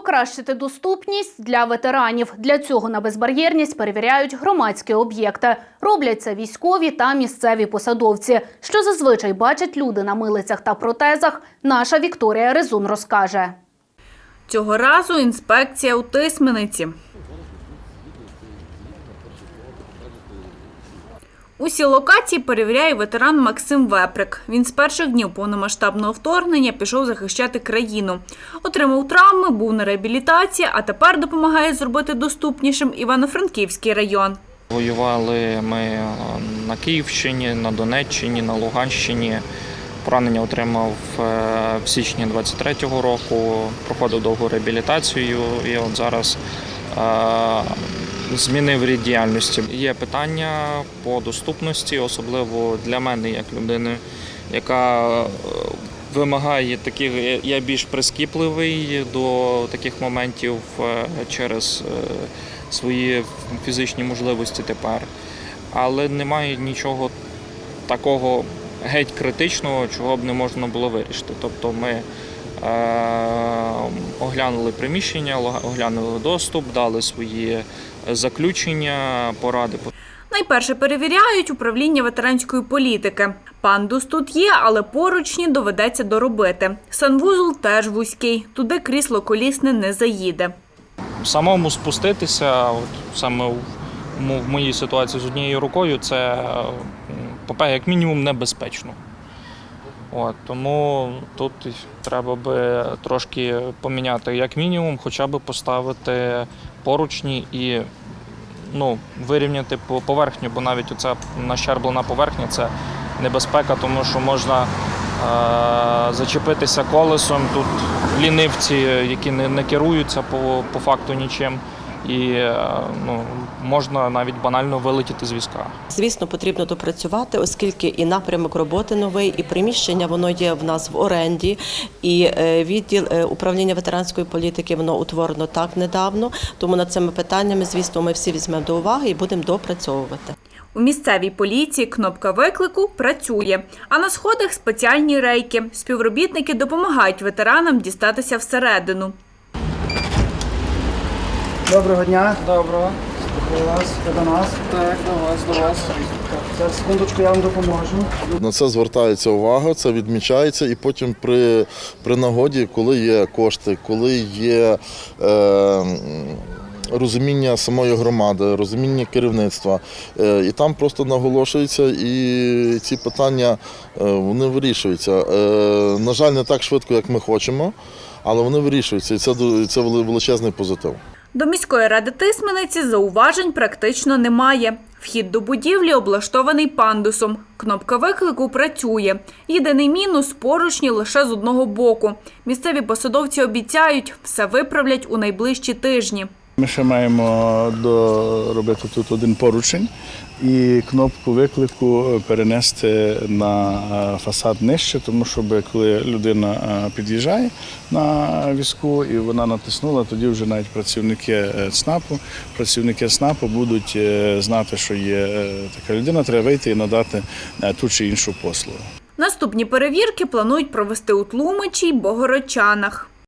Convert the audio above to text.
Покращити доступність для ветеранів. Для цього на безбар'єрність перевіряють громадські об'єкти. Роблять це військові та місцеві посадовці. Що зазвичай бачать люди на милицях та протезах, наша Вікторія Резун розкаже. Цього разу інспекція у Тисмениці. Усі локації перевіряє ветеран Максим Веприк. Він з перших днів повномасштабного вторгнення пішов захищати країну. Отримав травми, був на реабілітації, а тепер допомагає зробити доступнішим Івано-Франківський район. Воювали ми е, на Київщині, на Донеччині, на Луганщині. Поранення отримав е, в січні 23-го року, проходив довгу реабілітацію і от зараз е, змінив рід діяльності. Є питання по доступності, особливо для мене, як людини, яка е, вимагає таких, я- більш прискіпливий до таких моментів е, через е, свої фізичні можливості тепер. Але немає нічого такого геть критичного, чого б не можна було вирішити. Тобто ми оглянули приміщення, оглянули доступ, дали свої заключення, поради. Найперше перевіряють управління ветеранської політики. Пандус тут є, але поручні доведеться доробити. Санвузол теж вузький, туди крісло колісне не заїде. Самому спуститися, от саме в, в моїй ситуації з однією рукою, це е, як мінімум небезпечно. От, тому тут треба би трошки поміняти, як мінімум, хоча б поставити поручні і ну, вирівняти по- поверхню, бо навіть оця нащерблена поверхня це небезпека, тому що можна е, зачепитися колесом. Тут лінивці, які не, не керуються по, по факту нічим. І е, ну, можна навіть банально вилетіти з візка. Звісно, потрібно допрацювати, оскільки і напрямок роботи новий, і приміщення воно є в нас в оренді, і е, відділ е, управління ветеранської політики воно утворено так недавно. Тому над цими питаннями, звісно, ми всі візьмемо до уваги і будемо допрацьовувати. У місцевій поліції кнопка виклику працює, а на сходах спеціальні рейки. Співробітники допомагають ветеранам дістатися всередину. Доброго дня. Доброго. Слухаю вас. До нас. Так, до вас, до вас. Зараз секундочку, я вам допоможу. На це звертається увага, це відмічається, і потім при, при нагоді, коли є кошти, коли є е, розуміння самої громади, розуміння керівництва, е, і там просто наголошується, і ці питання е, вони вирішуються. Е, на жаль, не так швидко, як ми хочемо, але вони вирішуються, і це, це величезний позитив. До міської ради Тисмениці зауважень практично немає. Вхід до будівлі облаштований пандусом. Кнопка виклику працює. Єдиний мінус поручні лише з одного боку. Місцеві посадовці обіцяють, все виправлять у найближчі тижні. Ми ще маємо доробити тут один поручень і кнопку виклику перенести на е, фасад нижче, тому щоб коли людина е, під'їжджає на візку і вона натиснула, тоді вже навіть працівники е, ЦНАПу, працівники ЦНАПу будуть знати, що є така людина, треба вийти і надати ту чи іншу послугу. Наступні перевірки планують провести у Тлумачі й Богородчанах.